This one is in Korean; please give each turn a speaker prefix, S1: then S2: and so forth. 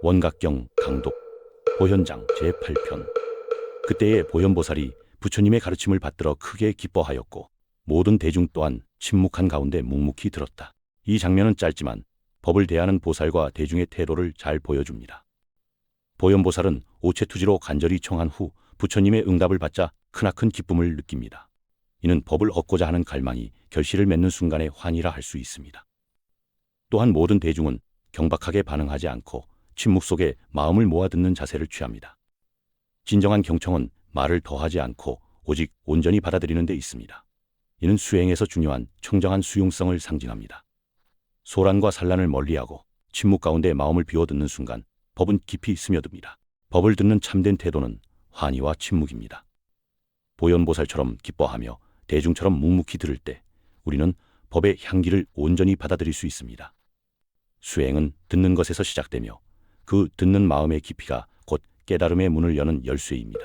S1: 원각경 강독 보현장 제8편 그때의 보현보살이 부처님의 가르침을 받들어 크게 기뻐하였고 모든 대중 또한 침묵한 가운데 묵묵히 들었다. 이 장면은 짧지만 법을 대하는 보살과 대중의 태도를 잘 보여줍니다. 보현보살은 오체투지로 간절히 청한 후 부처님의 응답을 받자 크나큰 기쁨을 느낍니다. 이는 법을 얻고자 하는 갈망이 결실을 맺는 순간의 환희라 할 수 있습니다. 또한 모든 대중은 경박하게 반응하지 않고 침묵 속에 마음을 모아 듣는 자세를 취합니다. 진정한 경청은 말을 더하지 않고 오직 온전히 받아들이는 데 있습니다. 이는 수행에서 중요한 청정한 수용성을 상징합니다. 소란과 산란을 멀리하고 침묵 가운데 마음을 비워듣는 순간 법은 깊이 스며듭니다. 법을 듣는 참된 태도는 환희와 침묵입니다. 보현보살처럼 기뻐하며 대중처럼 묵묵히 들을 때 우리는 법의 향기를 온전히 받아들일 수 있습니다. 수행은 듣는 것에서 시작되며 그 듣는 마음의 깊이가 곧 깨달음의 문을 여는 열쇠입니다.